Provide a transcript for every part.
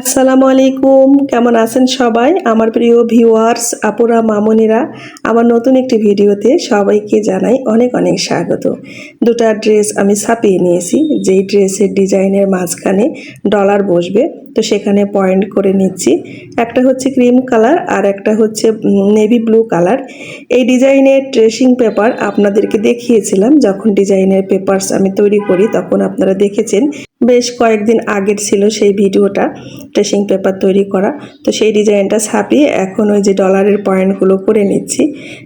আসসালামু আলাইকুম। কেমন আছেন সবাই? আমার প্রিয় ভিউয়ার্স আপুরা, মামনিরা, আমার নতুন একটি ভিডিওতে সবাইকে জানাই অনেক অনেক স্বাগত। দুটা ড্রেস আমি ছাপিয়ে নিয়েছি। যেই ড্রেসের ডিজাইনের মাঝখানে ডলার বসবে তো সেখানে পয়েন্ট করে নিচ্ছি। একটা হচ্ছে ক্রিম কালার আর একটা হচ্ছে নেভি ব্লু কালার এই ডিজাইনের ট্রেসিং পেপার আপনাদেরকে দেখিয়েছিলাম। যখন ডিজাইনের পেপারস আমি তৈরি করি, তখন আপনারা দেখেছেন, বেশ কয়েকদিন আগের ছিল সেই ভিডিওটা ট্রেসিং পেপার তৈরি করা। তো সেই ডিজাইনটা ছাপিয়ে এখন ওই যে ডলারের পয়েন্টগুলো করে নিচ্ছি।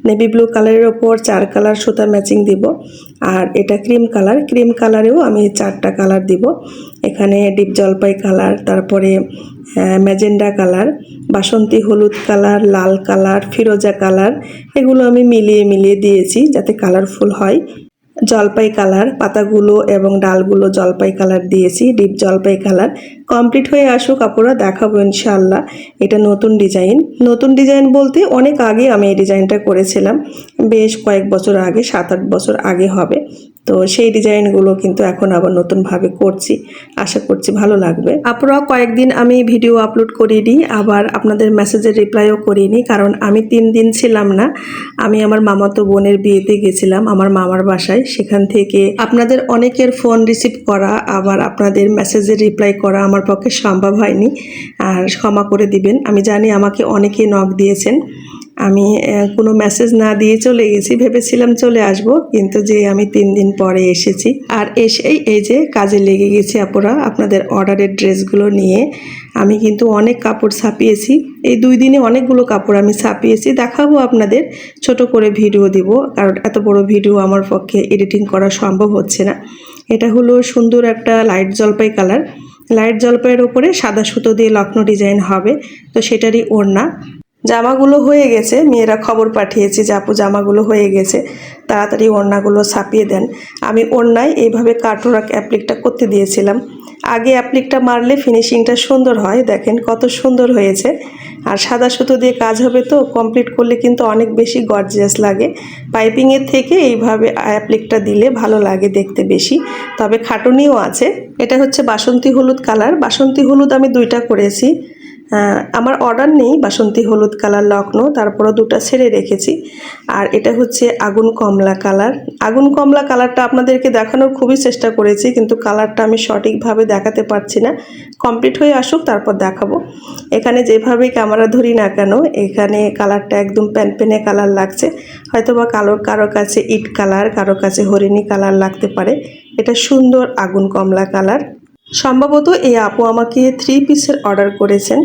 নেভি ব্লু কালারের ওপর চার কালার সুতা ম্যাচিং দিব। আর এটা ক্রিম কালার ক্রিম কালারেও আমি চারটা কালার দিব। এখানে ডিপ জলপাই কালার, তারপরে ম্যাজেন্ডা কালার, বাসন্তী হলুদ কালার, লাল কালার, ফিরোজা কালার, এগুলো আমি মিলিয়ে মিলিয়ে দিয়েছি যাতে কালারফুল হয়। জলপাই কালার, পাতাগুলো এবং ডালগুলো জলপাই কালার দিয়েছি, ডিপ জলপাই কালার। কমপ্লিট হয়ে আসুক কাপড়া দেখাবো ইনশাল্লাহ এটা নতুন ডিজাইন। নতুন ডিজাইন বলতে অনেক আগে আমি এই ডিজাইনটা করেছিলাম। বেশ কয়েক বছর আগে, সাত আট বছর আগে হবে। তো সেই ডিজাইনগুলো কিন্তু এখন আবার নতুনভাবে করছি। আশা করছি ভালো লাগবে। আপনারা কয়েকদিন আমি ভিডিও আপলোড করে দিই আবার আপনাদের মেসেজের রিপ্লাইও করিনি, কারণ আমি তিন দিন ছিলাম না। আমি আমার মামাতো বোনের বিয়েতে গেছিলাম, আমার মামার বাসায়। সেখান থেকে আপনাদের অনেকের ফোন রিসিভ করা, আবার আপনাদের মেসেজের রিপ্লাই করা আমার পক্ষে সম্ভব হয়নি। আর ক্ষমা করে দিবেন। আমি জানি আমাকে অনেকে নক দিয়েছেন। আমি কোনো মেসেজ না দিয়ে চলে গেছি। ভেবেছিলাম চলে আসব, কিন্তু যে আমি তিন দিন পরে এসেছি। আর এসেই এই যে কাজে লেগে গেছি আপুরা, আপনাদের অর্ডারের ড্রেসগুলো নিয়ে। আমি কিন্তু অনেক কাপড় ছাপিয়েছি। এই দুই দিনে অনেকগুলো কাপড় আমি ছাপিয়েছি। দেখাবো আপনাদের, ছোট করে ভিডিও দিব, কারণ এত বড় ভিডিও আমার পক্ষে এডিটিং করা সম্ভব হচ্ছে না। এটা হলো সুন্দর একটা লাইট জলপাই কালার লাইট জলপাইয়ের ওপরে সাদা সুতো দিয়ে লক্ষ্ণ ডিজাইন হবে, তো সেটারই ওড়না। জামাগুলো হয়ে গেছে, মেয়েরা খবর পাঠিয়েছে যে আপু জামাগুলো হয়ে গেছে, তাড়াতাড়ি ওড়নাগুলো ছাপিয়ে দেন। আমি ওড়নায় এইভাবে কাঠোরাক অ্যাপ্লিকটা করতে দিয়েছিলাম। আগে অ্যাপ্লিকটা মারলে ফিনিশিংটা সুন্দর হয়, দেখেন কত সুন্দর হয়েছে। আর সাদা সুতো দিয়ে কাজ হবে তো কমপ্লিট করলে কিন্তু অনেক বেশি গর্জিয়াস লাগে। পাইপিংয়ের থেকে এইভাবে অ্যাপ্লিকটা দিলে ভালো লাগে দেখতে বেশি। তবে খাটুনিও আছে। এটা হচ্ছে বাসন্তী হলুদ কালার। বাসন্তী হলুদ আমি দুইটা করেছি। আমার অর্ডার নেই, বাসন্তী হলুদ কালার লখনৌ তারপরও দুটো ছেড়ে রেখেছি। আর এটা হচ্ছে আগুন কমলা কালার আগুন কমলা কালারটা আপনাদেরকে দেখানোর খুবই চেষ্টা করেছি, কিন্তু কালারটা আমি সঠিকভাবে দেখাতে পারছি না। কমপ্লিট হয়ে আসুক, তারপর দেখাবো। এখানে যেভাবে ক্যামেরা ধরি না কেন, এখানে কালারটা একদম প্যানপেনে কালার লাগছে। হয়তো বা কালো কারও কাছে ইট কালার কারও কাছে হরিণী কালার লাগতে পারে। এটা সুন্দর আগুন কমলা কালার সম্ভবত এই আপু আমাকে থ্রি পিসের অর্ডার করেছেন।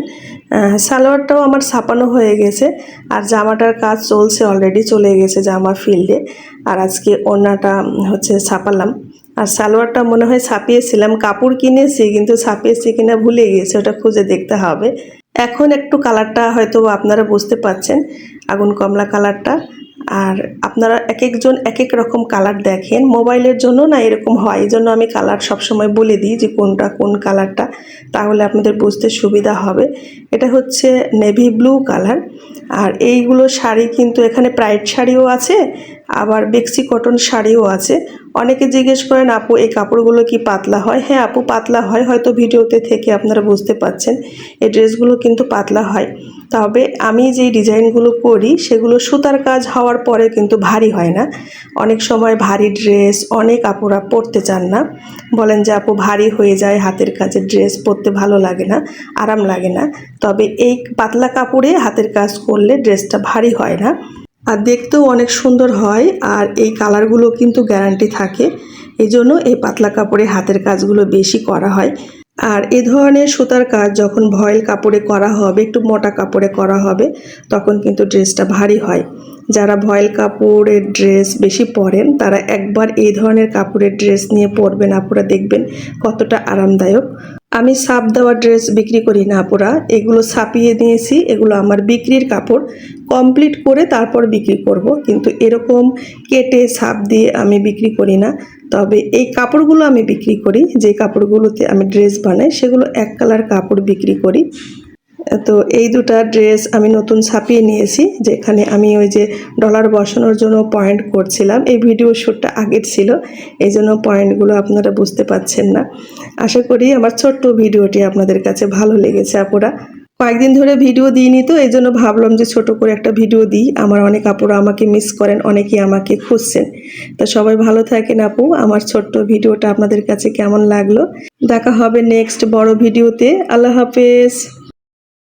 সালোয়ারটাও আমার ছাপানো হয়ে গেছে আর জামাটার কাজ চলছে অলরেডি চলে গেছে জামা ফিল্ডে আর আজকে ওড়নাটা হচ্ছে ছাপালাম। আর সালোয়ারটা মনে হয় ছাপিয়েছিলাম, কাপড় কিনেছি কিন্তু ছাপিয়েছি কিনা ভুলে গিয়েছি ওটা খুঁজে দেখতে হবে। এখন একটু কালারটা হয়তো আপনারা বুঝতে পাচ্ছেন আগুন কমলা কালারটা আর আপনারা এক একজন এক এক রকম কালার দেখেন। মোবাইলের জন্য না এরকম হয় এই জন্য আমি কালার সবসময় বলে দিই যে কোনটা কোন কালারটা তাহলে আপনাদের বুঝতে সুবিধা হবে। এটা হচ্ছে নেভি ব্লু কালার আর এইগুলো শাড়ি কিন্তু এখানে প্রাইড শাড়িও আছে, আবার বেক্সি কটন শাড়িও আছে। অনেকে জিজ্ঞেস করেন, আপু, এই কাপড়গুলো কি পাতলা হয়? হ্যাঁ আপু, পাতলা হয়। হয়তো ভিডিওতে থেকে আপনারা বুঝতে পাচ্ছেন, এই ড্রেসগুলো কিন্তু পাতলা হয়। তবে আমি যে ডিজাইনগুলো করি, সেগুলো সুতার কাজ হওয়ার পরে কিন্তু ভারী হয় না। অনেক সময় ভারী ড্রেস, অনেক আপুরা পরতে চান না। বলেন যে, আপু, ভারী হয়ে যায়, হাতের কাজের ড্রেস পরতে ভালো লাগে না, আরাম লাগে না। তবে এই পাতলা কাপড়ে হাতের কাজ করলে ড্রেসটা ভারী হয় না। আর দেখতেও অনেক সুন্দর হয় আর এই কালারগুলো কিন্তু গ্যারান্টি থাকে। এই জন্য এই পাতলা কাপড়ে হাতের কাজগুলো বেশি করা হয়। আর এ ধরনের সুতার কাজ যখন ভয়েল কাপড়ে করা হবে, একটু মোটা কাপড়ে করা হবে, তখন কিন্তু ড্রেসটা ভারী হয়। যারা ভয়েল কাপড়ের ড্রেস বেশি পরেন, তারা একবার এই ধরনের কাপড়ের ড্রেস নিয়ে পরবেন। আপুরা দেখবেন কতটা আরামদায়ক। আমি সাপ দেওয়া ড্রেস বিক্রি করি না আপুরা, এগুলো ছাপিয়ে নিয়েছি এগুলো আমার বিক্রির কাপড় কমপ্লিট করে তারপর বিক্রি করব। কিন্তু এরকম কেটে সাপ দিয়ে আমি বিক্রি করি না। তবে এই কাপড়গুলো আমি বিক্রি করি, যে কাপড়গুলোতে আমি ড্রেস বানাই, সেগুলো এক কালার কাপড় বিক্রি করি। তো এই দুটা ড্রেস আমি নতুন ছাপিয়ে নিয়েছি, যেখানে আমি ওই যে ডলার বসানোর জন্য পয়েন্ট করছিলাম। এই ভিডিও শ্যুটটা আগের ছিল, এই জন্য পয়েন্টগুলো আপনারা বুঝতে পাচ্ছেন না। আশা করি আমার ছোট্ট ভিডিওটি আপনাদের কাছে ভালো লেগেছে আপুরা। কয়েকদিন ধরে ভিডিও দিইনি তো, এই জন্য ভাবলাম যে ছোট করে একটা ভিডিও দিই। আমার অনেক আপুরা আমাকে মিস করেন, অনেকেই আমাকে খুঁজছেন। তো সবাই ভালো থাকেন আপু, আমার ছোট্ট ভিডিওটা আপনাদের কাছে কেমন লাগল? দেখা হবে নেক্সট বড় ভিডিওতে আল্লাহ হাফেজ।